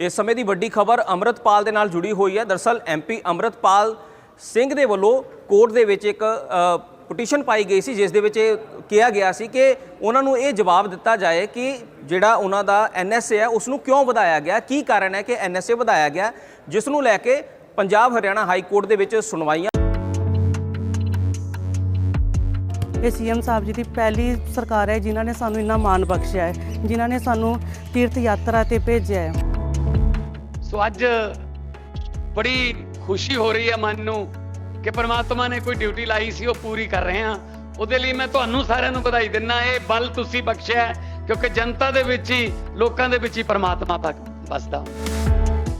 ਇਸ ਸਮੇਂ ਦੀ ਵੱਡੀ ਖਬਰ ਅੰਮ੍ਰਿਤਪਾਲ ਦੇ ਨਾਲ ਜੁੜੀ ਹੋਈ ਹੈ। ਦਰਸਲ ਐਮਪੀ ਅੰਮ੍ਰਿਤਪਾਲ ਸਿੰਘ ਦੇ ਵੱਲੋਂ ਕੋਰਟ ਦੇ ਵਿੱਚ ਇੱਕ ਪਟੀਸ਼ਨ ਪਾਈ ਗਈ ਸੀ, ਜਿਸ ਦੇ ਵਿੱਚ ਇਹ ਕਿਹਾ ਗਿਆ ਸੀ ਕਿ ਉਹਨਾਂ ਨੂੰ ਇਹ ਜਵਾਬ ਦਿੱਤਾ ਜਾਏ ਕਿ ਜਿਹੜਾ ਉਹਨਾਂ ਦਾ ਐਨਐਸਏ ਹੈ ਉਸ ਨੂੰ ਕਿਉਂ ਵਧਾਇਆ ਗਿਆ? ਕੀ ਕਾਰਨ ਹੈ ਕਿ ਐਨਐਸਏ ਵਧਾਇਆ ਗਿਆ? ਜਿਸ ਨੂੰ ਲੈ ਕੇ ਪੰਜਾਬ ਹਰਿਆਣਾ ਹਾਈ ਕੋਰਟ ਦੇ ਵਿੱਚ ਸੁਣਵਾਈਆਂ। ਇਹ ਸੀਐਮ ਸਾਹਿਬ ਜੀ ਦੀ ਪਹਿਲੀ ਸਰਕਾਰ ਹੈ, ਜਿਨ੍ਹਾਂ ਨੇ ਸਾਨੂੰ ਇੰਨਾ ਮਾਣ ਬਖਸ਼ਿਆ ਹੈ, ਜਿਨ੍ਹਾਂ ਨੇ ਸਾਨੂੰ ਤੀਰਥ ਯਾਤਰਾ ਤੇ ਭੇਜਿਆ ਹੈ। ਸੋ ਅੱਜ ਬੜੀ ਖੁਸ਼ੀ ਹੋ ਰਹੀ ਹੈ ਮਨ ਨੂੰ ਕਿ ਪਰਮਾਤਮਾ ਨੇ ਕੋਈ ਡਿਊਟੀ ਲਾਈ ਸੀ, ਉਹ ਪੂਰੀ ਕਰ ਰਹੇ ਹਾਂ। ਉਹਦੇ ਲਈ ਮੈਂ ਤੁਹਾਨੂੰ ਸਾਰਿਆਂ ਨੂੰ ਵਧਾਈ ਦਿੰਦਾ ਇਹ ਬਲ ਤੁਸੀਂ ਬਖਸ਼ਿਆ ਕਿਉਂਕਿ ਜਨਤਾ ਦੇ ਵਿੱਚ ਹੀ, ਲੋਕਾਂ ਦੇ ਵਿੱਚ ਹੀ ਪਰਮਾਤਮਾ ਵਸਦਾ।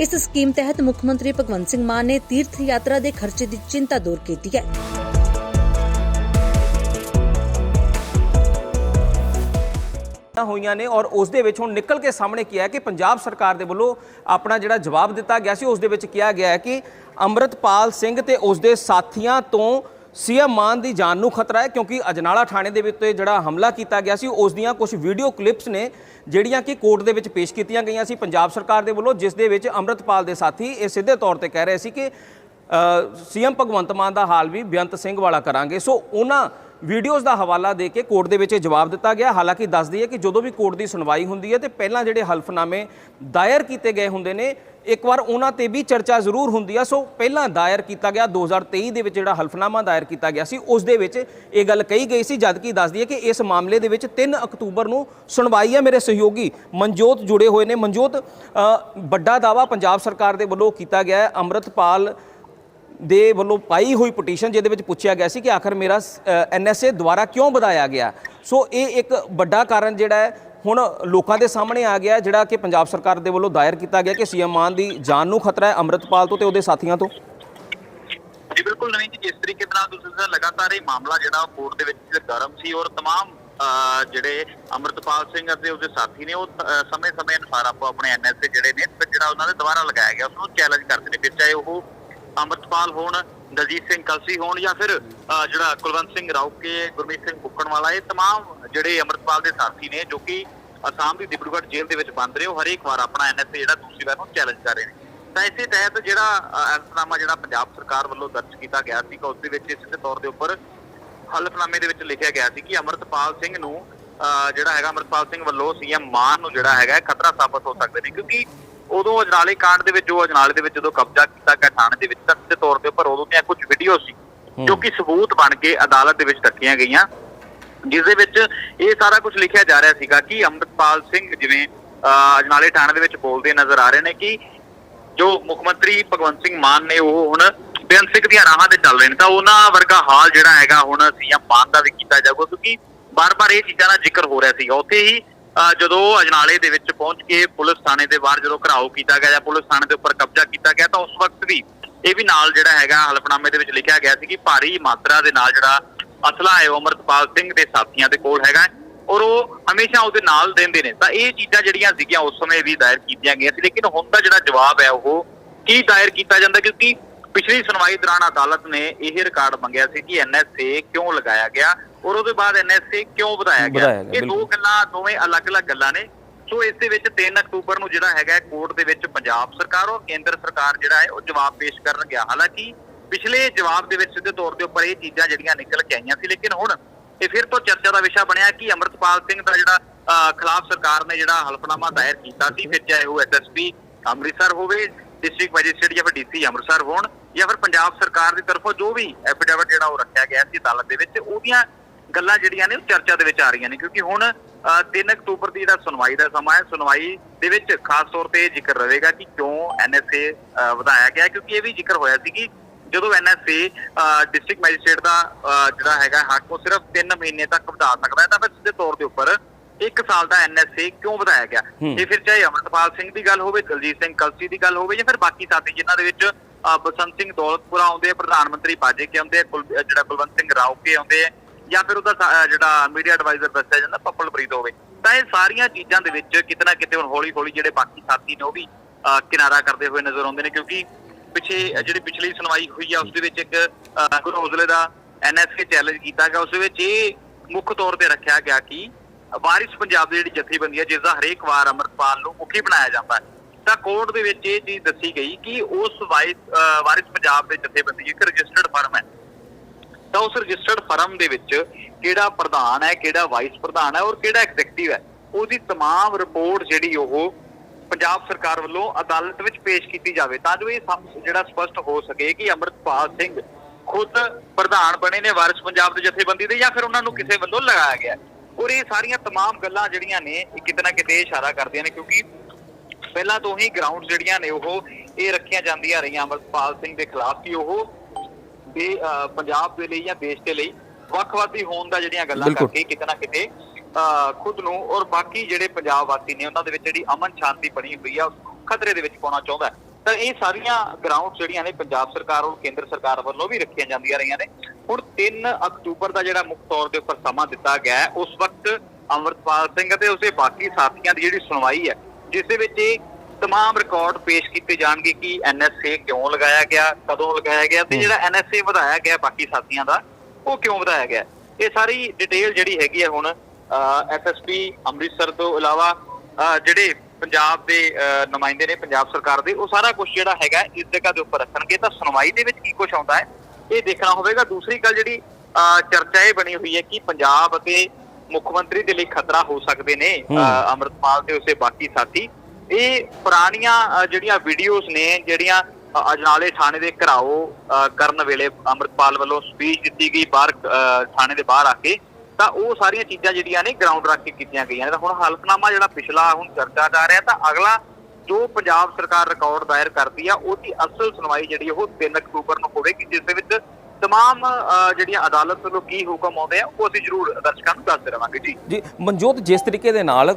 ਇਸ ਸਕੀਮ ਤਹਿਤ ਮੁੱਖ ਮੰਤਰੀ ਭਗਵੰਤ ਸਿੰਘ ਮਾਨ ਨੇ ਤੀਰਥ ਯਾਤਰਾ ਦੇ ਖਰਚੇ ਦੀ ਚਿੰਤਾ ਦੂਰ ਕੀਤੀ ਹੈ। ਹੋਈਆਂ ਨੇ ਔਰ ਉਸ ਦੇ ਵਿੱਚ ਹੁਣ ਨਿਕਲ ਕੇ ਸਾਹਮਣੇ ਕੀ ਹੈ ਕਿ ਪੰਜਾਬ ਸਰਕਾਰ ਦੇ ਵੱਲੋਂ ਆਪਣਾ ਜਿਹੜਾ ਜਵਾਬ ਦਿੱਤਾ ਗਿਆ ਸੀ, ਉਸ ਦੇ ਵਿੱਚ ਕਿਹਾ ਗਿਆ ਹੈ ਕਿ ਅੰਮ੍ਰਿਤਪਾਲ ਸਿੰਘ ਤੇ ਉਸ ਦੇ ਸਾਥੀਆਂ ਤੋਂ ਸੀਐਮ ਮਾਨ ਦੀ ਜਾਨ ਨੂੰ ਖਤਰਾ ਹੈ ਕਿਉਂਕਿ ਅਜਨਾਲਾ ਥਾਣੇ ਦੇ ਵਿੱਚ ਜਿਹੜਾ ਹਮਲਾ ਕੀਤਾ ਗਿਆ ਸੀ, ਉਸ ਦੀਆਂ ਕੁਝ ਵੀਡੀਓ ਕਲਿੱਪਸ ਨੇ ਜਿਹੜੀਆਂ ਕਿ ਕੋਰਟ ਦੇ ਵਿੱਚ ਪੇਸ਼ ਕੀਤੀਆਂ ਗਈਆਂ ਸੀ ਪੰਜਾਬ ਸਰਕਾਰ ਦੇ ਵੱਲੋਂ, ਜਿਸ ਦੇ ਵਿੱਚ ਅੰਮ੍ਰਿਤਪਾਲ ਦੇ ਸਾਥੀ ਇਹ ਸਿੱਧੇ ਤੌਰ ਤੇ ਕਹਿ ਰਹੇ ਸੀ ਕਿ ਸੀਐਮ ਭਗਵੰਤ ਮਾਨ ਦਾ ਹਾਲ ਵੀ ਬੇਅੰਤ ਸਿੰਘ ਵਾਲਾ ਕਰਾਂਗੇ। ਸੋ ਉਹਨਾਂ ਵੀਡੀਓਜ਼ ਦਾ ਹਵਾਲਾ ਦੇ ਕੇ ਕੋਰਟ ਦੇ ਵਿੱਚ ਇਹ ਜਵਾਬ ਦਿੱਤਾ ਗਿਆ। ਹਾਲਾਂਕਿ ਦੱਸਦੀ ਹੈ ਕਿ ਜਦੋਂ ਵੀ ਕੋਰਟ ਦੀ ਸੁਣਵਾਈ ਹੁੰਦੀ ਹੈ ਤੇ ਪਹਿਲਾਂ ਜਿਹੜੇ ਹਲਫਨਾਮੇ ਦਾਇਰ ਕੀਤੇ ਗਏ ਹੁੰਦੇ ਨੇ ਇੱਕ ਵਾਰ ਉਹਨਾਂ ਤੇ ਵੀ ਚਰਚਾ ਜ਼ਰੂਰ ਹੁੰਦੀ ਆ। ਸੋ ਪਹਿਲਾਂ ਦਾਇਰ ਕੀਤਾ ਗਿਆ 2023 ਦੇ ਵਿੱਚ ਜਿਹੜਾ ਹਲਫਨਾਮਾ ਦਾਇਰ ਕੀਤਾ ਗਿਆ ਸੀ, ਉਸ ਦੇ ਵਿੱਚ ਇਹ ਗੱਲ ਕਹੀ ਗਈ ਸੀ ਜਦਕਿ ਦੱਸਦੀ ਹੈ ਕਿ ਇਸ ਮਾਮਲੇ ਦੇ ਵਿੱਚ 3 ਅਕਤੂਬਰ ਨੂੰ ਸੁਣਵਾਈ ਹੈ ਮੇਰੇ ਸਹਿਯੋਗੀ ਮਨਜੋਤ ਜੁੜੇ ਹੋਏ ਨੇ। ਮਨਜੋਤ ਵੱਡਾ ਦਾਵਾ ਪੰਜਾਬ ਸਰਕਾਰ ਦੇ ਵੱਲੋਂ ਕੀਤਾ ਗਿਆ ਹੈ। ਅੰਮ੍ਰਿਤਪਾਲ ਦੇ ਵੱਲੋਂ ਪਾਈ ਹੋਈ ਪਟੀਸ਼ਨ, ਜਿਹਦੇ ਵਿੱਚ ਪੁੱਛਿਆ ਗਿਆ ਸੀ ਕਿ ਆਖਰ ਮੇਰਾ ਐਨਐਸਏ ਦੁਆਰਾ ਕਿਉਂ ਵਧਾਇਆ ਗਿਆ। ਸੋ ਇਹ ਇੱਕ ਵੱਡਾ ਕਾਰਨ ਜਿਹੜਾ ਹੈ ਹੁਣ ਲੋਕਾਂ ਦੇ ਸਾਹਮਣੇ ਆ ਗਿਆ ਹੈ, ਜਿਹੜਾ ਕਿ ਪੰਜਾਬ ਸਰਕਾਰ ਦੇ ਵੱਲੋਂ ਦਾਇਰ ਕੀਤਾ ਗਿਆ ਕਿ ਸੀਐਮ ਮਾਨ ਦੀ ਜਾਨ ਨੂੰ ਖਤਰਾ ਹੈ ਅੰਮ੍ਰਿਤਪਾਲ ਤੋਂ ਤੇ ਉਹਦੇ ਸਾਥੀਆਂ ਤੋਂ ਜੀ ਬਿਲਕੁਲ ਨਵੀਂ ਜੀ ਜਿਸ ਤਰੀਕੇ ਦੇ ਨਾਲ ਤੁਸੀਂ ਦੱਸਿਆ ਲਗਾਤਾਰ ਇਹ ਮਾਮਲਾ ਜਿਹੜਾ ਕੋਰਟ ਦੇ ਵਿੱਚ ਗਰਮ ਸੀ ਔਰ तमाम ਅਹ, ਜਿਹੜੇ ਅਮਰਤਪਾਲ ਸਿੰਘ ਅਤੇ ਉਹਦੇ ਸਾਥੀ ਨੇ ਉਹ ਸਮੇਂ-ਸਮੇਂ ਅਨੁਸਾਰ ਆਪੋ ਆਪਣੇ ਐਨਐਸਏ ਜਿਹੜੇ ਨੇ ਤੇ ਜਿਹੜਾ ਉਹਨਾਂ ਦੇ ਦੁਆਰਾ ਲਗਾਇਆ ਗਿਆ ਉਸ ਨੂੰ ਚੈਲੰਜ ਕਰਦੇ ਨੇ ਫਿਰ ਚਾਹੇ ਉਹ ਅਮਰਤਪਾਲ ਹੋਣ ਦਲਜੀਤ ਸਿੰਘ ਕਲਸੀ ਹੋਣ ਜਾਂ ਫਿਰ ਅਹ, ਜਿਹੜਾ ਕੁਲਵੰਤ ਸਿੰਘ ਰੌਕੇ ਗੁਰਮੀਤ ਸਿੰਘ ਬੁੱਕਣਵਾਲਾ ਇਹ तमाम ਜਿਹੜੇ ਅਮਰਤਪਾਲ ਦੇ ਸਾਥੀ ਨੇ ਜੋ ਕਿ ਅਸਾਮ ਦੀ ਡਿਬਰੂਗੜ੍ਹ ਜੇਲ੍ਹ ਦੇ ਵਿੱਚ ਬੰਦ ਰਹੇ ਉਹ ਹਰੇਕ ਵਾਰ ਆਪਣਾ ਐਨਐਸਏ ਜਿਹੜਾ ਦੂਸਰੀ ਵਾਰ ਨੂੰ ਚੈਲੰਜ ਕਰ ਰਹੇ ਨੇ। ਤਾਂ ਇਸੇ ਤਹਿਤ ਜਿਹੜਾ ਅਲਫਨਾਮਾ ਜਿਹੜਾ ਪੰਜਾਬ ਸਰਕਾਰ ਵੱਲੋਂ ਦਰਜ ਕੀਤਾ ਗਿਆ ਸੀ ਉਸ ਦੇ ਵਿੱਚ ਇਸੇ ਤੌਰ ਦੇ ਉੱਪਰ ਹਲਫਨਾਮੇ ਦੇ ਵਿੱਚ ਲਿਖਿਆ ਗਿਆ ਸੀ ਕਿ ਅਮਰਤਪਾਲ ਸਿੰਘ ਨੂੰ ਜਿਹੜਾ ਹੈਗਾ ਅਮਰਤਪਾਲ ਸਿੰਘ ਵੱਲੋਂ ਸੀਐਮ ਮਾਨ ਨੂੰ ਜਿਹੜਾ ਹੈਗਾ ਖਤਰਾ ਸਾਬਤ ਹੋ ਸਕਦੇ ਨੇ ਕਿਉਂਕਿ ਉਦੋਂ ਅਜਨਾਲੇ ਕਾਂਡ ਦੇ ਵਿੱਚ ਜੋ ਅਜਨਾਲੇ ਦੇ ਵਿੱਚ ਜਦੋਂ ਕਬਜ਼ਾ ਕੀਤਾ ਗਿਆ ਥਾਣੇ ਦੇ ਵਿੱਚ ਤਾਂ ਦੇ ਤੌਰ ਦੇ ਉੱਪਰ ਉਦੋਂ ਦੀਆਂ ਕੁਝ ਵੀਡੀਓ ਸੀ ਜੋ ਕਿ ਸਬੂਤ ਬਣ ਕੇ ਅਦਾਲਤ ਦੇ ਵਿੱਚ ਰੱਖੀਆਂ ਗਈਆਂ। ਜਿਸ ਦੇ ਵਿੱਚ ਇਹ ਸਾਰਾ ਕੁਝ ਲਿਖਿਆ ਜਾ ਰਿਹਾ ਸੀਗਾ ਕਿ ਅੰਮ੍ਰਿਤਪਾਲ ਸਿੰਘ ਜਿਵੇਂ ਅਹ, ਅਜਨਾਲੇ ਥਾਣੇ ਦੇ ਵਿੱਚ ਬੋਲਦੇ ਨਜ਼ਰ ਆ ਰਹੇ ਨੇ ਕਿ ਜੋ ਮੁੱਖ ਮੰਤਰੀ ਭਗਵੰਤ ਸਿੰਘ ਮਾਨ ਨੇ ਉਹ ਹੁਣ ਬੇਅੰਤ ਸਿੰਘ ਦੀਆਂ ਰਾਹਾਂ ਤੇ ਚੱਲ ਰਹੇ ਨੇ ਤਾਂ ਉਹਨਾਂ ਵਰਗਾ ਹਾਲ ਜਿਹੜਾ ਹੈਗਾ ਹੁਣ ਸੀਐਮ ਮਾਨ ਦਾ ਵੀ ਕੀਤਾ ਜਾਊਗਾ ਕਿਉਂਕਿ ਬਾਰ-ਬਾਰ ਇਹ ਚੀਜ਼ਾਂ ਦਾ ਜ਼ਿਕਰ ਹੋ ਰਿਹਾ ਸੀਗਾ। ਉੱਥੇ ਹੀ ਅਹ, ਜਦੋਂ ਅਜਨਾਲੇ ਦੇ ਵਿੱਚ ਪਹੁੰਚ ਕੇ ਪੁਲਿਸ ਥਾਣੇ ਦੇ ਬਾਹਰ ਜਦੋਂ ਘਰਾਓ ਕੀਤਾ ਗਿਆ ਜਾਂ ਪੁਲਿਸ ਥਾਣੇ ਦੇ ਉੱਪਰ ਕਬਜ਼ਾ ਕੀਤਾ ਗਿਆ ਤਾਂ ਉਸ ਵਕਤ ਵੀ ਇਹ ਵੀ ਨਾਲ ਜਿਹੜਾ ਹੈਗਾ ਹਲਫਨਾਮੇ ਦੇ ਵਿੱਚ ਲਿਖਿਆ ਗਿਆ ਸੀ ਕਿ ਭਾਰੀ ਮਾਤਰਾ ਦੇ ਨਾਲ ਜਿਹੜਾ ਅਸਲਾ ਹੈ ਅਮਰਤਪਾਲ ਸਿੰਘ ਦੇ ਸਾਥੀਆਂ ਦੇ ਕੋਲ ਹੈਗਾ ਔਰ ਉਹ ਹਮੇਸ਼ਾ ਉਹਦੇ ਨਾਲ ਦਿੰਦੇ ਨੇ। ਤਾਂ ਇਹ ਚੀਜ਼ਾਂ ਜਿਹੜੀਆਂ ਸੀਗੀਆਂ ਉਸ ਸਮੇਂ ਵੀ ਦਾਇਰ ਕੀਤੀਆਂ ਗਈਆਂ ਸੀ ਲੇਕਿਨ ਹੁਣ ਦਾ ਜਿਹੜਾ ਜਵਾਬ ਹੈ ਉਹ ਕੀ ਦਾਇਰ ਕੀਤਾ ਜਾਂਦਾ? ਕਿਉਂਕਿ ਪਿਛਲੀ ਸੁਣਵਾਈ ਦੌਰਾਨ ਅਦਾਲਤ ਨੇ ਇਹ ਰਿਕਾਰਡ ਮੰਗਿਆ ਸੀ ਕਿ ਐਨਐਸਏ ਕਿਉਂ ਲਗਾਇਆ ਗਿਆ ਔਰ ਉਹਦੇ ਬਾਅਦ ਐਨਐਸਏ ਕਿਉਂ ਵਧਾਇਆ ਗਿਆ? ਇਹ ਦੋ। ਗੱਲਾਂ ਦੋਵੇਂ ਅਲੱਗ-ਅਲੱਗ ਗੱਲਾਂ ਨੇ। ਸੋ ਇਸ ਦੇ ਵਿੱਚ 3 ਅਕਤੂਬਰ ਨੂੰ ਜਿਹੜਾ ਹੈਗਾ ਕੋਰਟ ਦੇ ਵਿੱਚ ਪੰਜਾਬ ਸਰਕਾਰ ਔਰ ਕੇਂਦਰ ਸਰਕਾਰ ਜਿਹੜਾ ਹੈ ਉਹ ਜਵਾਬ ਪੇਸ਼ ਕਰਨ ਗਿਆ। ਹਾਲਾਂਕਿ ਪਿਛਲੇ ਜਵਾਬ ਦੇ ਵਿੱਚ ਸਿੱਧੇ ਤੌਰ ਦੇ ਉੱਪਰ ਇਹ ਚੀਜ਼ਾਂ ਜਿਹੜੀਆਂ ਨਿਕਲ ਕੇ ਆਈਆਂ ਸੀ ਲੇਕਿਨ ਹੁਣ ਇਹ ਫਿਰ ਤੋਂ ਚਰਚਾ ਦਾ ਵਿਸ਼ਾ ਬਣਿਆ ਕਿ ਅਮਰਤਪਾਲ ਸਿੰਘ ਦਾ ਜਿਹੜਾ ਅਹ, ਖਿਲਾਫ ਸਰਕਾਰ ਨੇ ਜਿਹੜਾ ਹਲਫਨਾਮਾ ਦਾਇਰ ਕੀਤਾ ਸੀ ਫਿਰ ਚਾਹੇ ਉਹ ਐਸਐਸਪੀ ਅੰਮ੍ਰਿਤਸਰ ਹੋਵੇ ਡਿਸਟ੍ਰਿਕਟ ਮੈਜਿਸਟ੍ਰੇਟ ਜਾਂ ਫਿਰ ਡੀਸੀ ਅੰਮ੍ਰਿਤਸਰ ਹੋਣ ਜਾਂ ਫਿਰ ਪੰਜਾਬ ਸਰਕਾਰ ਦੀ ਤਰਫੋਂ ਜੋ ਵੀ ਐਫੀਡੇਵਿਟ ਜਿਹੜਾ ਉਹ ਰੱਖਿਆ ਗਿਆ ਸੀ ਅਦਾਲਤ ਦੇ ਵਿੱਚ ਉਹਦੀਆਂ ਗੱਲਾਂ ਜਿਹੜੀਆਂ ਨੇ ਉਹ ਚਰਚਾ ਦੇ ਵਿੱਚ ਆ ਰਹੀਆਂ ਨੇ ਕਿਉਂਕਿ ਹੁਣ ਅ, 3 ਅਕਤੂਬਰ ਦੀ ਜਿਹੜਾ ਸੁਣਵਾਈ ਦਾ ਸਮਾਂ ਹੈ ਸੁਣਵਾਈ ਦੇ ਵਿੱਚ ਖਾਸ ਤੌਰ ਤੇ ਜ਼ਿਕਰ ਰਹੇਗਾ ਕਿ ਕਿਉਂ ਐਨਐਸਏ ਵਧਾਇਆ ਗਿਆ ਕਿਉਂਕਿ ਇਹ ਵੀ ਜ਼ਿਕਰ ਹੋਇਆ ਸੀ ਕਿ ਜਦੋਂ ਐਨਐਸਏ ਡਿਸਟ੍ਰਿਕਟ ਮੈਜਿਸਟ੍ਰੇਟ ਦਾ ਜਿਹੜਾ ਹੈਗਾ ਹੱਕ ਉਹ ਸਿਰਫ 3 ਮਹੀਨੇ ਤੱਕ ਵਧਾ ਸਕਦਾ ਹੈ ਤਾਂ ਫਿਰ ਸਿੱਧੇ ਤੌਰ ਦੇ ਉੱਪਰ ਇੱਕ ਸਾਲ ਦਾ ਐਨਐਸਏ ਕਿਉਂ ਵਧਾਇਆ ਗਿਆ। ਇਹ ਫਿਰ ਚਾਹੇ ਅਮਰਤਪਾਲ ਸਿੰਘ ਦੀ ਗੱਲ ਹੋਵੇ ਦਲਜੀਤ ਸਿੰਘ ਕਲਸੀ ਦੀ ਗੱਲ ਹੋਵੇ ਜਾਂ ਫਿਰ ਬਾਕੀ ਸਾਥੀ ਜਿਨ੍ਹਾਂ ਦੇ ਵਿੱਚ ਬਸੰਤ ਸਿੰਘ ਦੌਲਤਪੁਰਾ ਆਉਂਦੇ ਆ ਪ੍ਰਧਾਨ ਮੰਤਰੀ ਬਾਜੇ ਕੇ ਆਉਂਦੇ ਜਿਹੜਾ ਕੁਲਵੰਤ ਸਿੰਘ ਰਾਓ ਕੇ ਆਉਂਦੇ ਆ ਜਾਂ ਫਿਰ ਉਹਦਾ ਜਿਹੜਾ ਮੀਡੀਆ ਐਡਵਾਈਜ਼ਰ ਦੱਸਿਆ ਜਾਂਦਾ ਪੱਪਲਪ੍ਰੀਤ ਹੋਵੇ ਤਾਂ ਇਹ ਸਾਰੀਆਂ ਚੀਜ਼ਾਂ ਦੇ ਵਿੱਚ ਕਿਤੇ ਨਾ ਕਿਤੇ ਹੁਣ ਹੌਲੀ ਹੌਲੀ ਜਿਹੜੇ ਬਾਕੀ ਸਾਥੀ ਨੇ ਉਹ ਵੀ ਕਿਨਾਰਾ ਕਰਦੇ ਹੋਏ ਨਜ਼ਰ ਆਉਂਦੇ ਨੇ ਕਿਉਂਕਿ ਪਿੱਛੇ ਅ, ਜਿਹੜੀ ਪਿਛਲੀ ਸੁਣਵਾਈ ਹੋਈ ਆ ਉਸ ਦੇ ਵਿੱਚ ਇੱਕ ਅ, ਗੁਰੂ ਹੌਜ਼ਲੇ ਦਾ ਐਨਐਸਕੇ ਚੈਲੰਜ ਕੀਤਾ ਗਿਆ ਉਸ ਦੇ ਵਿੱਚ ਇਹ ਮੁੱਖ ਤੌਰ ਤੇ ਰੱਖਿਆ ਗਿਆ ਕਿ ਵਾਰਿਸ ਪੰਜਾਬ ਦੀ ਜਿਹੜੀ ਜਥੇਬੰਦੀ ਹੈ ਜਿਸ ਦਾ ਹਰੇਕ ਵਾਰ ਅਮਰਪਾਲ ਨੂੰ ਮੁਖੀ ਬਣਾਇਆ ਜਾਂਦਾ ਹੈ ਤਾਂ ਕੋਰਟ ਦੇ ਵਿੱਚ ਇਹ ਚੀਜ਼ ਦੱਸੀ ਗਈ ਕਿ ਉਸ ਵਾਇਸ ਅ, ਵਾਰਿਸ ਪੰਜਾਬ ਦੇ ਜਥੇਬੰਦੀ ਇੱਕ ਰਜਿਸਟਰਡ ਫਰਮ ਹੈ ਤਾਂ ਉਸ ਰਜਿਸਟਰਡ ਫਰਮ ਦੇ ਵਿੱਚ ਕਿਹੜਾ ਪ੍ਰਧਾਨ ਹੈ ਕਿਹੜਾ ਵਾਈਸ ਪ੍ਰਧਾਨ ਹੈ ਔਰ ਕਿਹੜਾ ਐਗਜ਼ੈਕਟਿਵ ਹੈ ਉਹਦੀ तमाम ਰਿਪੋਰਟ ਜਿਹੜੀ ਉਹ ਪੰਜਾਬ ਸਰਕਾਰ ਵੱਲੋਂ ਅਦਾਲਤ ਵਿੱਚ ਪੇਸ਼ ਕੀਤੀ ਜਾਵੇ ਤਾਂ ਜੋ ਇਹ ਸਭ ਜਿਹੜਾ ਸਪਸ਼ਟ ਹੋ ਸਕੇ ਕਿ ਅਮਰਤਪਾਲ ਸਿੰਘ ਖੁਦ ਪ੍ਰਧਾਨ ਬਣੇ ਨੇ ਵਾਰਿਸ ਪੰਜਾਬ ਦੇ ਜਥੇਬੰਦੀ ਦੇ ਜਾਂ ਫਿਰ ਉਹਨਾਂ ਨੂੰ ਕਿਸੇ ਵੱਲੋਂ ਲਗਾਇਆ ਗਿਆ ਹੈ। ਔਰ ਇਹ ਸਾਰੀਆਂ तमाम ਗੱਲਾਂ ਜਿਹੜੀਆਂ ਨੇ ਇਹ ਕਿਤੇ ਨਾ ਕਿਤੇ ਇਸ਼ਾਰਾ ਕਰਦੀਆਂ ਨੇ ਕਿਉਂਕਿ ਪਹਿਲਾਂ ਤੋਂ ਹੀ ਗਰਾਊਂਡ ਜਿਹੜੀਆਂ ਨੇ ਉਹ ਇਹ ਰੱਖੀਆਂ ਜਾਂਦੀਆਂ ਰਹੀਆਂ ਅਮਰਪਾਲ ਸਿੰਘ ਦੇ ਖਿਲਾਫ ਕਿ ਉਹ ਦੇ ਅਹ, ਪੰਜਾਬ ਦੇ ਲਈ ਜਾਂ ਦੇਸ਼ ਦੇ ਲਈ ਵੱਖਵਾਦੀ ਹੋਣ ਦਾ ਜਿਹੜੀਆਂ ਗੱਲਾਂ ਬਿਲਕੁਲ। ਕਰਕੇ ਕਿਤੇ ਨਾ ਕਿਤੇ ਅਹ, ਖੁਦ ਨੂੰ ਔਰ ਬਾਕੀ ਜਿਹੜੇ ਪੰਜਾਬ ਵਾਸੀ ਨੇ ਉਹਨਾਂ ਦੇ ਵਿੱਚ ਜਿਹੜੀ ਅਮਨ ਸ਼ਾਂਤੀ ਬਣੀ ਹੋਈ ਆ ਉਸ ਨੂੰ ਖਤਰੇ ਦੇ ਵਿੱਚ ਪਾਉਣਾ ਚਾਹੁੰਦਾ। ਤਾਂ ਇਹ ਸਾਰੀਆਂ ਗਰਾਊਂਡ ਜਿਹੜੀਆਂ ਨੇ ਪੰਜਾਬ ਸਰਕਾਰ ਔਰ ਕੇਂਦਰ ਸਰਕਾਰ ਵੱਲੋਂ ਵੀ ਰੱਖੀਆਂ ਜਾਂਦੀਆਂ ਰਹੀਆਂ ਨੇ। ਹੁਣ 3 ਅਕਤੂਬਰ ਦਾ ਜਿਹੜਾ ਮੁੱਖ ਤੌਰ ਦੇ ਉੱਪਰ ਸਮਾਂ ਦਿੱਤਾ ਗਿਆ ਉਸ ਵਕਤ ਅਮਰਪਾਲ ਸਿੰਘ ਅਤੇ ਉਸਦੇ ਬਾਕੀ ਸਾਥੀਆਂ ਦੀ ਜਿਹੜੀ ਸੁਣਵਾਈ ਹੈ ਜਿਸ ਦੇ ਵਿੱਚ ਇਹ ਤਮਾਮ ਰਿਕਾਰਡ ਪੇਸ਼ ਕੀਤੇ ਜਾਣਗੇ ਕਿ ਐਨਐਸਏ ਕਿਉਂ ਲਗਾਇਆ ਗਿਆ ਕਦੋਂ ਲਗਾਇਆ ਗਿਆ ਤੇ ਜਿਹੜਾ ਐਨਐਸਏ ਵਧਾਇਆ ਗਿਆ ਬਾਕੀ ਸਾਥੀਆਂ ਦਾ ਉਹ ਕਿਉਂ ਵਧਾਇਆ ਗਿਆ। ਇਹ ਸਾਰੀ ਡਿਟੇਲ ਜਿਹੜੀ ਹੈਗੀ ਹੈ ਹੁਣ ਐਸਐਸਪੀ ਅੰਮ੍ਰਿਤਸਰ ਤੋਂ ਇਲਾਵਾ ਜਿਹੜੇ ਪੰਜਾਬ ਦੇ ਨੁਮਾਇੰਦੇ ਨੇ ਪੰਜਾਬ ਸਰਕਾਰ ਦੇ ਉਹ ਸਾਰਾ ਕੁਝ ਜਿਹੜਾ ਹੈਗਾ ਇਸ ਜਗ੍ਹਾ ਦੇ ਉੱਪਰ ਰੱਖਣਗੇ। ਤਾਂ ਸੁਣਵਾਈ ਦੇ ਵਿੱਚ ਕੀ ਕੁਝ ਆਉਂਦਾ ਹੈ? ਇਹ ਦੇਖਣਾ ਹੋਵੇਗਾ। ਦੂਸਰੀ ਗੱਲ ਜਿਹੜੀ ਚਰਚਾ ਇਹ ਬਣੀ ਹੋਈ ਹੈ ਕਿ ਪੰਜਾਬ ਅਤੇ ਮੁੱਖ ਮੰਤਰੀ ਦੇ ਲਈ ਖਤਰਾ ਹੋ ਸਕਦੇ ਨੇ ਅੰਮ੍ਰਿਤਪਾਲ ਤੇ ਉਸੇ ਬਾਕੀ ਸਾਥੀ। ਇਹ ਪੁਰਾਣੀਆਂ ਜਿਹੜੀਆਂ ਵੀਡੀਓਜ਼ ਨੇ ਜਿਹੜੀਆਂ ਅਜਨਾਲੇ ਥਾਣੇ ਦੇ ਘਰਾਓ ਕਰਨ ਵੇਲੇ ਅੰਮ੍ਰਿਤਪਾਲ ਵੱਲੋਂ ਸਪੀਚ ਦਿੱਤੀ ਗਈ ਬਾਹਰ ਥਾਣੇ ਦੇ ਬਾਹਰ ਆ ਕੇ ਤਾਂ ਉਹ ਸਾਰੀਆਂ ਚੀਜ਼ਾਂ ਜਿਹੜੀਆਂ ਨੇ ਗਰਾਊਂਡ ਰੱਖ ਕੇ ਕੀਤੀਆਂ ਗਈਆਂ ਨੇ। ਤਾਂ ਹੁਣ ਹਲਫਨਾਮਾ ਜਿਹੜਾ ਪਿਛਲਾ ਹੁਣ ਚਰਚਾ ਜਾ ਰਿਹਾ, ਤਾਂ ਅਗਲਾ ਜੋ ਪੰਜਾਬ ਸਰਕਾਰ ਰਿਕਾਰਡ ਦਾਇਰ ਕਰਦੀ ਆ, ਉਹਦੀ ਅਸਲ ਸੁਣਵਾਈ ਜਿਹੜੀ ਉਹ 3 ਅਕਤੂਬਰ ਨੂੰ ਹੋਵੇਗੀ, ਜਿਸ ਦੇ ਵਿੱਚ ਤਮਾਮ ਜਿਹੜੀਆਂ ਅਦਾਲਤ ਵੱਲੋਂ ਕੀ ਹੁਕਮ ਆਉਂਦੇ ਆ ਉਹ ਅਸੀਂ ਜ਼ਰੂਰ ਦਰਸ਼ਕਾਂ ਨੂੰ ਦੱਸਦੇ ਰਵਾਂਗੇ ਜੀ ਜੀ ਮਨਜੋਤ ਜਿਸ ਤਰੀਕੇ ਦੇ ਨਾਲ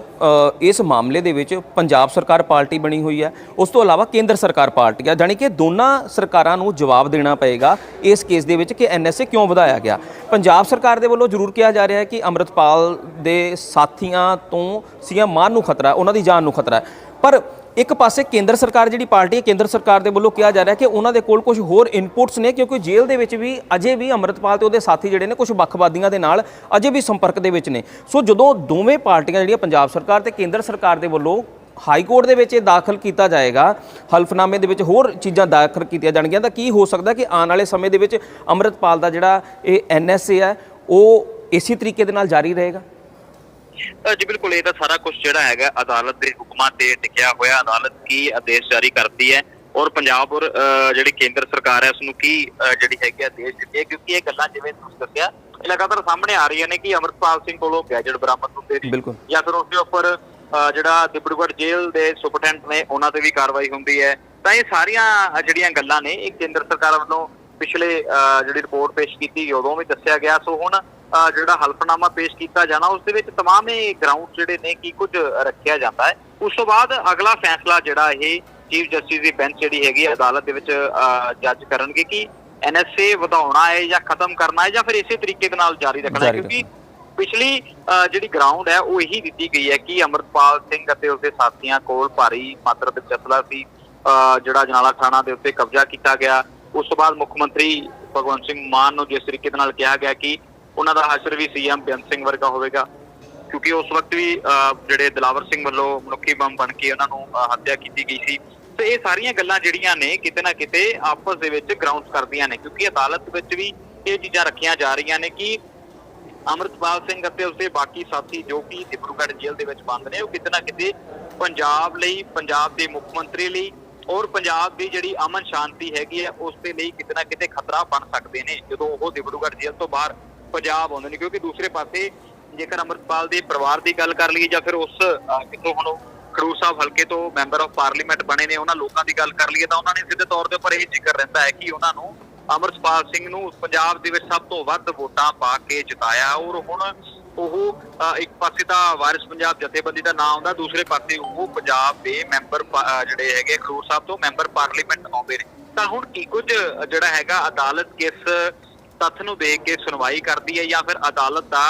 ਇਸ ਮਾਮਲੇ ਦੇ ਵਿੱਚ ਪੰਜਾਬ ਸਰਕਾਰ ਪਾਰਟੀ ਬਣੀ ਹੋਈ ਹੈ ਉਸ ਤੋਂ ਇਲਾਵਾ ਕੇਂਦਰ ਸਰਕਾਰ ਪਾਰਟੀ ਹੈ ਜਾਣੀ ਕਿ ਦੋਨਾਂ ਸਰਕਾਰਾਂ ਨੂੰ ਜਵਾਬ ਦੇਣਾ ਪਏਗਾ ਇਸ ਕੇਸ ਦੇ ਵਿੱਚ ਕਿ ਐਨਐਸਏ ਕਿਉਂ ਵਧਾਇਆ ਗਿਆ ਪੰਜਾਬ ਸਰਕਾਰ ਦੇ ਵੱਲੋਂ ਜ਼ਰੂਰ ਕਿਹਾ ਜਾ ਰਿਹਾ ਹੈ ਕਿ ਅੰਮ੍ਰਿਤਪਾਲ ਦੇ ਸਾਥੀਆਂ ਤੋਂ ਸੀਐਮ ਮਾਨ ਨੂੰ ਖਤਰਾ ਉਹਨਾਂ ਦੀ ਜਾਨ ਨੂੰ ਖਤਰਾ ਹੈ ਪਰ ਇੱਕ ਪਾਸੇ ਕੇਂਦਰ ਸਰਕਾਰ ਜਿਹੜੀ ਪਾਰਟੀ ਹੈ, ਕੇਂਦਰ ਸਰਕਾਰ ਦੇ ਵੱਲੋਂ ਕਿਹਾ ਜਾ ਰਿਹਾ ਕਿ ਉਹਨਾਂ ਦੇ ਕੋਲ ਕੁਝ ਹੋਰ ਇਨਪੁਟਸ ਨੇ, ਕਿਉਂਕਿ ਜੇਲ੍ਹ ਦੇ ਵਿੱਚ ਵੀ ਅਜੇ ਵੀ ਅੰਮ੍ਰਿਤਪਾਲ ਤੇ ਉਹਦੇ ਸਾਥੀ ਜਿਹੜੇ ਨੇ ਕੁਝ ਵੱਖਵਾਦੀਆਂ ਦੇ ਨਾਲ ਅਜੇ ਵੀ ਸੰਪਰਕ ਦੇ ਵਿੱਚ ਨੇ। ਸੋ ਜਦੋਂ ਦੋਵੇਂ ਪਾਰਟੀਆਂ ਜਿਹੜੀਆਂ ਪੰਜਾਬ ਸਰਕਾਰ ਤੇ ਕੇਂਦਰ ਸਰਕਾਰ ਦੇ ਵੱਲੋਂ ਹਾਈ ਕੋਰਟ ਦੇ ਵਿੱਚ ਇਹ ਦਾਖਲ ਕੀਤਾ ਜਾਏਗਾ, ਹਲਫਨਾਮੇ ਦੇ ਵਿੱਚ ਹੋਰ ਚੀਜ਼ਾਂ ਦਾਖਲ ਕੀਤੀਆਂ ਜਾਣਗੀਆਂ, ਤਾਂ ਕੀ ਹੋ ਸਕਦਾ ਕਿ ਆਉਣ ਵਾਲੇ ਸਮੇਂ ਦੇ ਵਿੱਚ ਅੰਮ੍ਰਿਤਪਾਲ ਦਾ ਜਿਹੜਾ ਇਹ ਐਨਐਸਏ ਹੈ, ਉਹ ਇਸੇ ਤਰੀਕੇ ਦੇ ਨਾਲ ਜਾਰੀ ਰਹੇਗਾ? ਜੀ ਬਿਲਕੁਲ ਇਹ ਤਾਂ ਸਾਰਾ ਕੁਝ ਜਿਹੜਾ ਹੈਗਾ ਅਦਾਲਤ ਦੇ ਹੁਕਮਾਂ ਤੇ ਟਿਕਿਆ ਹੋਇਆ ਅਦਾਲਤ ਕੀ ਆਦੇਸ਼ ਜਾਰੀ ਕਰਦੀ ਹੈ ਔਰ ਪੰਜਾਬ ਔਰ ਜਿਹੜੀ ਕੇਂਦਰ ਸਰਕਾਰ ਹੈ ਉਸ ਨੂੰ ਕੀ ਜਿਹੜੀ ਹੈਗੀ ਆਦੇਸ਼ ਦਿੱਤੇ ਹੈ? ਕਿਉਂਕਿ ਇਹ ਗੱਲਾਂ ਜਿਵੇਂ ਤੁਸੀਂ ਦੱਸਿਆ ਇਹ ਲਗਾਤਾਰ ਸਾਹਮਣੇ ਆ ਰਹੀਆਂ ਨੇ ਕਿ ਅਮਰਪਾਲ ਸਿੰਘ ਕੋਲੋਂ ਗੈਜਟ ਬਰਾਮਦ ਹੁੰਦੇ ਨੇ। ਜਾਂ ਫਿਰ ਉਸ ਦੇ ਉੱਪਰ ਜਿਹੜਾ ਡਿਬੜੂਗੜ੍ਹ ਜੇਲ੍ਹ ਦੇ ਸੁਪਰਡੈਂਟ ਨੇ ਉਹਨਾਂ ਤੇ ਵੀ ਕਾਰਵਾਈ ਹੁੰਦੀ ਹੈ। ਤਾਂ ਇਹ ਸਾਰੀਆਂ ਜਿਹੜੀਆਂ ਗੱਲਾਂ ਨੇ ਇਹ ਕੇਂਦਰ ਸਰਕਾਰ ਵੱਲੋਂ ਪਿਛਲੇ ਜਿਹੜੀ ਰਿਪੋਰਟ ਪੇਸ਼ ਕੀਤੀ ਗਈ ਉਦੋਂ ਵੀ ਦੱਸਿਆ ਗਿਆ। ਸੋ ਹੁਣ ਜਿਹੜਾ ਹਲਫਨਾਮਾ ਪੇਸ਼ ਕੀਤਾ ਜਾਣਾ ਉਸ ਦੇ ਵਿੱਚ तमाम ਇਹ ਗਰਾਊਂਡ ਜਿਹੜੇ ਨੇ ਕੀ ਕੁਝ ਰੱਖਿਆ ਜਾਂਦਾ ਹੈ ਉਸ ਤੋਂ ਬਾਅਦ ਅਗਲਾ ਫੈਸਲਾ ਜਿਹੜਾ ਇਹ ਚੀਫ ਜਸਟਿਸ ਦੀ ਬੈਂਚ ਜਿਹੜੀ ਹੈਗੀ ਹੈ, ਅਦਾਲਤ ਦੇ ਵਿੱਚ ਜੱਜ ਕਰਨਗੇ ਕਿ ਐਨਐਸਏ ਵਧਾਉਣਾ ਹੈ ਜਾਂ ਖਤਮ ਕਰਨਾ ਹੈ ਜਾਂ ਫਿਰ ਇਸੇ ਤਰੀਕੇ ਦੇ ਨਾਲ ਜਾਰੀ ਰੱਖਣਾ ਹੈ ਜਾਰੀ ਕਿਉਂਕਿ ਪਿਛਲੀ ਅ, ਜਿਹੜੀ ਗਰਾਊਂਡ ਹੈ ਉਹ ਇਹੀ ਦਿੱਤੀ ਗਈ ਹੈ ਕਿ ਅਮਰਪਾਲ ਸਿੰਘ ਅਤੇ ਉਸਦੇ ਸਾਥੀਆਂ ਕੋਲ ਭਾਰੀ ਮਾਤਰਾ ਵਿੱਚ ਅਸਲਾ ਸੀ ਅ, ਜਿਹੜਾ ਜਨਾਲਾ ਥਾਣਾ ਦੇ ਉੱਤੇ ਕਬਜ਼ਾ ਕੀਤਾ ਗਿਆ ਉਸ ਤੋਂ ਬਾਅਦ ਮੁੱਖ ਮੰਤਰੀ ਭਗਵੰਤ ਸਿੰਘ ਮਾਨ ਨੂੰ ਜਿਸ ਤਰੀਕੇ ਦੇ ਨਾਲ ਕਿਹਾ ਗਿਆ ਕਿ ਉਹਨਾਂ ਦਾ ਹਸ਼ਰ ਵੀ ਸੀਐਮ ਬੇਅੰਤ ਸਿੰਘ ਵਰਗਾ ਹੋਵੇਗਾ। ਕਿਉਂਕਿ ਉਸ ਵਕਤ ਵੀ ਅ, ਜਿਹੜੇ ਦਲਾਵਰ ਸਿੰਘ ਵੱਲੋਂ ਮਨੁੱਖੀ ਬੰਬ ਬਣ ਕੇ ਉਹਨਾਂ ਨੂੰ ਹੱਤਿਆ ਕੀਤੀ ਗਈ ਸੀ। ਤੇ ਇਹ ਸਾਰੀਆਂ ਗੱਲਾਂ ਜਿਹੜੀਆਂ ਨੇ ਕਿਤੇ ਨਾ ਕਿਤੇ ਆਪਸ ਦੇ ਵਿੱਚ ਗਰਾਊਂਡਸ ਕਰਦੀਆਂ ਨੇ। ਕਿਉਂਕਿ ਅਦਾਲਤ ਵਿੱਚ ਵੀ ਇਹ ਚੀਜ਼ਾਂ ਰੱਖੀਆਂ ਜਾ ਰਹੀਆਂ ਨੇ ਕਿ ਅਮਰਤਪਾਲ ਸਿੰਘ ਅਤੇ ਉਸਦੇ ਬਾਕੀ ਸਾਥੀ ਜੋ ਕਿ ਡਿਬਰੂਗੜ੍ਹ ਜੇਲ੍ਹ ਦੇ ਵਿੱਚ ਬੰਦ ਨੇ ਉਹ ਕਿਤੇ ਨਾ ਕਿਤੇ ਪੰਜਾਬ ਲਈ ਪੰਜਾਬ ਦੇ ਮੁੱਖ ਮੰਤਰੀ ਲਈ ਔਰ ਪੰਜਾਬ ਦੀ ਜਿਹੜੀ ਅਮਨ ਸ਼ਾਂਤੀ ਹੈਗੀ ਹੈ ਉਸ ਦੇ ਲਈ ਕਿਤੇ ਨਾ ਕਿਤੇ ਖਤਰਾ ਬਣ ਸਕਦੇ ਨੇ। ਜਦੋਂ ਉਹ ਡਿਬਰੂਗੜ੍ਹ ਜੇਲ੍ਹ ਤੋਂ ਬਾਹਰ ਪੰਜਾਬ ਆਉਂਦੇ ਨੇ, ਕਿਉਂਕਿ ਦੂਸਰੇ ਪਾਸੇ ਜੇਕਰ ਅੰਮ੍ਰਿਤਪਾਲ ਦੇ ਪਰਿਵਾਰ ਦੀ ਗੱਲ ਕਰ ਲਈਏ ਜਾਂ ਫਿਰ ਉਸ ਕਿਤੋਂ ਹੁਣ ਖਡੂਰ ਸਾਹਿਬ ਹਲਕੇ ਤੋਂ ਮੈਂਬਰ ਆਫ ਪਾਰਲੀਮੈਂਟ ਬਣੇ ਨੇ, ਉਹਨਾਂ ਲੋਕਾਂ ਦੀ ਗੱਲ ਕਰ ਲਈਏ ਤਾਂ ਉਹਨਾਂ ਨੇ ਸਿੱਧੇ ਤੌਰ ਦੇ ਉੱਪਰ ਇਹ ਜ਼ਿਕਰ ਰਹਿੰਦਾ ਹੈ ਕਿ ਉਹਨਾਂ ਨੂੰ ਅਮਰਤਪਾਲ ਸਿੰਘ ਨੂੰ ਪੰਜਾਬ ਦੇ ਵਿੱਚ ਸਭ ਤੋਂ ਵੱਧ ਵੋਟਾਂ ਪਾ ਕੇ ਜਿਤਾਇਆ। ਔਰ ਹੁਣ ਉਹ ਇੱਕ ਪਾਸੇ ਤਾਂ ਵਾਰਿਸ ਪੰਜਾਬ ਜਥੇਬੰਦੀ ਦਾ ਨਾਮ ਆਉਂਦਾ, ਦੂਸਰੇ ਪਾਸੇ ਉਹ ਪੰਜਾਬ ਦੇ ਮੈਂਬਰ ਜਿਹੜੇ ਹੈਗੇ ਖਡੂਰ ਸਾਹਿਬ ਤੋਂ ਮੈਂਬਰ ਪਾਰਲੀਮੈਂਟ ਆਉਂਦੇ ਨੇ। ਤਾਂ ਹੁਣ ਕੀ ਕੁਝ ਜਿਹੜਾ ਹੈਗਾ ਅਦਾਲਤ ਕਿਸ ਤੱਥ ਨੂੰ ਦੇਖ ਕੇ ਸੁਣਵਾਈ ਕਰਦੀ ਹੈ ਜਾਂ ਫਿਰ ਅਦਾਲਤ ਦਾ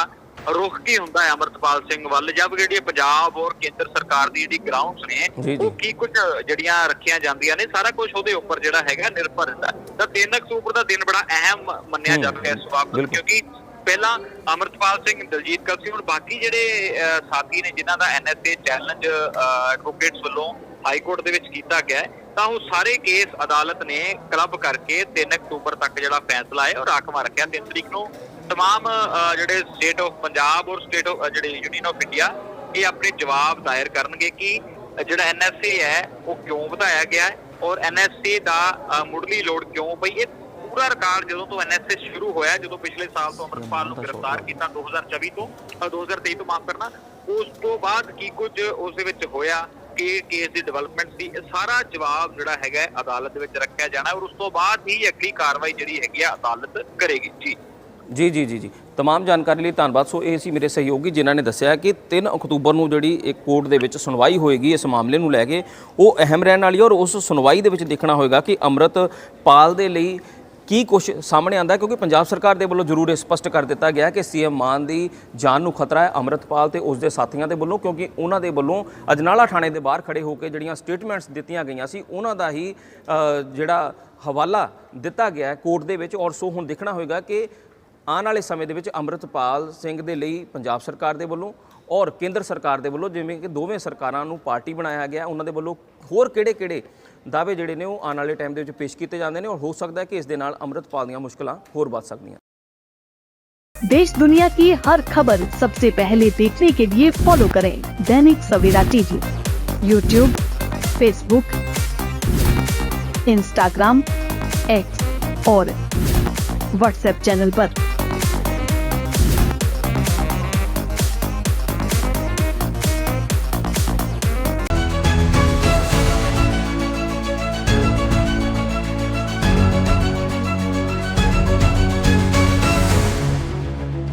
ਰੁਖ ਕੀ ਹੁੰਦਾ ਹੈ ਅਮਰਤਪਾਲ ਸਿੰਘ ਵੱਲ ਜਦ ਜਿਹੜੀ ਪੰਜਾਬ ਔਰ ਕੇਂਦਰ ਸਰਕਾਰ ਦੀ ਜਿਹੜੀ ਗਰਾਊਂਡਸ ਨੇ। ਉਹ ਕੀ ਕੁਝ ਜਿਹੜੀਆਂ ਰੱਖੀਆਂ ਜਾਂਦੀਆਂ ਨੇ ਸਾਰਾ ਕੁਝ ਉਹਦੇ ਉੱਪਰ ਜਿਹੜਾ ਹੈਗਾ ਨਿਰਭਰ ਰਹਿੰਦਾ ਹੈ। ਤਾਂ 3 ਅਕਤੂਬਰ ਦਾ ਦਿਨ ਬੜਾ ਅਹਿਮ ਮੰਨਿਆ ਜਾਂਦਾ ਹੈ ਇਸ ਵਕਤ। ਕਿਉਂਕਿ ਪਹਿਲਾਂ ਅਮਰਤਪਾਲ ਸਿੰਘ ਦਲਜੀਤ ਕਲਸੀ ਹੁਣ ਬਾਕੀ ਜਿਹੜੇ ਸਾਥੀ ਨੇ ਜਿਨ੍ਹਾਂ ਦਾ ਐਨਐਸਏ ਚੈਲੰਜ ਐਡਵੋਕੇਟਸ ਵੱਲੋਂ ਹਾਈ ਕੋਰਟ ਦੇ ਵਿੱਚ ਕੀਤਾ ਗਿਆ ਹੈ, ਤਾਂ ਉਹ ਸਾਰੇ ਕੇਸ ਅਦਾਲਤ ਨੇ ਕਲੱਬ ਕਰਕੇ 3 ਅਕਤੂਬਰ ਤੱਕ ਜਿਹੜਾ ਫੈਸਲਾ ਹੈ ਉਹ ਰਾਖਵਾਂ ਰੱਖਿਆ 3 ਤਰੀਕ ਨੂੰ तमाम ਅਹ, ਜਿਹੜੇ ਸਟੇਟ ਆਫ ਪੰਜਾਬ ਔਰ ਸਟੇਟ ਆਫ ਜਿਹੜੇ ਯੂਨੀਅਨ ਆਫ ਇੰਡੀਆ ਇਹ ਆਪਣੇ ਜਵਾਬ ਦਾਇਰ ਕਰਨਗੇ ਕਿ ਅਹ, ਜਿਹੜਾ ਐਨਐਸਏ ਹੈ ਉਹ ਕਿਉਂ ਵਧਾਇਆ ਗਿਆ ਹੈ ਔਰ ਐਨਐਸਏ ਦਾ ਅਹ, ਮੁੱਢਲੀ ਲੋੜ ਕਿਉਂ ਪਈ ਇਹ ਪੂਰਾ ਰਿਕਾਰਡ ਜਦੋਂ ਤੋਂ ਐਨਐਸਏ ਸ਼ੁਰੂ ਹੋਇਆ ਜਦੋਂ ਪਿਛਲੇ ਸਾਲ ਤੋਂ ਅਮਰਪਾਲ ਨੂੰ ਗ੍ਰਿਫਤਾਰ ਕੀਤਾ 2024 ਤੋਂ ਅ, 2023 ਤੋਂ ਮਾਫ ਕਰਨਾ ਉਸ ਤੋਂ ਬਾਅਦ ਕੀ ਕੁਝ ਉਸ ਦੇ ਵਿੱਚ ਹੋਇਆ ਕਿ ਕੇਸ ਦੀ ਡਿਵੈਲਪਮੈਂਟ ਸੀ ਇਹ ਸਾਰਾ ਜਵਾਬ ਜਿਹੜਾ ਹੈਗਾ ਹੈ, ਅਦਾਲਤ ਦੇ ਵਿੱਚ ਰੱਖਿਆ ਜਾਣਾ ਔਰ ਉਸ ਤੋਂ ਬਾਅਦ ਹੀ ਅਗਲੀ ਕਾਰਵਾਈ ਜਿਹੜੀ ਹੈਗੀ ਆ ਅਦਾਲਤ ਕਰੇਗੀ ਜੀ ਜੀ ਜੀ ਜੀ ਜੀ तमाम ਜਾਣਕਾਰੀ ਲਈ ਧੰਨਵਾਦ ਸੋ ਇਹ ਸੀ ਮੇਰੇ ਸਹਿਯੋਗੀ ਜਿਨ੍ਹਾਂ ਨੇ ਦੱਸਿਆ ਕਿ 3 ਅਕਤੂਬਰ ਨੂੰ ਜਿਹੜੀ ਇੱਕ ਕੋਰਟ ਦੇ ਵਿੱਚ ਸੁਣਵਾਈ ਹੋਏਗੀ ਇਸ ਮਾਮਲੇ ਨੂੰ ਲੈ ਕੇ ਉਹ ਅਹਿਮ ਰਹਿਣ ਵਾਲੀ ਹੈ ਔਰ ਉਸ ਸੁਣਵਾਈ ਦੇ ਵਿੱਚ ਦੇਖਣਾ ਹੋਏਗਾ ਕਿ ਅੰਮ੍ਰਿਤਪਾਲ ਦੇ ਲਈ ਕੀ ਕੁਝ ਸਾਹਮਣੇ ਆਂਦਾ ਕਿਉਂਕਿ ਪੰਜਾਬ ਸਰਕਾਰ ਦੇ ਵੱਲੋਂ ਜ਼ਰੂਰ ਇਹ ਸਪਸ਼ਟ ਕਰ ਦਿੱਤਾ ਗਿਆ ਕਿ ਸੀਐਮ ਮਾਨ ਦੀ ਜਾਨ ਨੂੰ ਖਤਰਾ ਹੈ ਅੰਮ੍ਰਿਤਪਾਲ ਤੇ ਉਸ ਦੇ ਸਾਥੀਆਂ ਦੇ ਵੱਲੋਂ, ਕਿਉਂਕਿ ਉਹਨਾਂ ਦੇ ਵੱਲੋਂ ਅਜਨਾਲਾ ਥਾਣੇ ਦੇ ਬਾਹਰ ਖੜੇ ਹੋ ਕੇ ਜਿਹੜੀਆਂ ਸਟੇਟਮੈਂਟਸ ਦਿੱਤੀਆਂ ਗਈਆਂ ਸੀ, ਉਹਨਾਂ ਦਾ ਹੀ ਜਿਹੜਾ ਹਵਾਲਾ ਦਿੱਤਾ ਗਿਆ ਕੋਰਟ ਦੇ ਵਿੱਚ। ਔਰ ਸੋ ਹੁਣ ਦੇਖਣਾ ਹੋਏਗਾ ਕਿ ਆਉਣ ਵਾਲੇ ਸਮੇਂ ਦੇ ਵਿੱਚ ਅੰਮ੍ਰਿਤਪਾਲ ਸਿੰਘ ਦੇ ਲਈ ਪੰਜਾਬ ਸਰਕਾਰ ਦੇ ਵੱਲੋਂ ਔਰ ਕੇਂਦਰ ਸਰਕਾਰ ਦੇ ਵੱਲੋਂ, ਜਿਵੇਂ ਕਿ ਦੋਵੇਂ ਸਰਕਾਰਾਂ ਨੂੰ ਪਾਰਟੀ ਬਣਾਇਆ ਗਿਆ ਉਹਨਾਂ ਦੇ ਵੱਲੋਂ ਹੋਰ ਕਿਹੜੇ-ਕਿਹੜੇ ਦਾਅਵੇ ਜਿਹੜੇ ਨੇ ਉਹ ਆਉਣ ਵਾਲੇ ਟਾਈਮ ਦੇ ਵਿੱਚ ਪੇਸ਼ ਕੀਤੇ ਜਾਂਦੇ ਨੇ ਔਰ ਹੋ ਸਕਦਾ ਹੈ ਕਿ ਇਸ ਦੇ ਨਾਲ ਅੰਮ੍ਰਿਤਪਾਲ ਦੀਆਂ ਮੁਸ਼ਕਲਾਂ ਹੋਰ ਵੱਧ ਸਕਦੀਆਂ देश दुनिया की हर खबर सबसे पहले देखने के लिए फॉलो करें Dainik Savera TV YouTube Facebook Instagram X और व्हाट्सएप चैनल पर।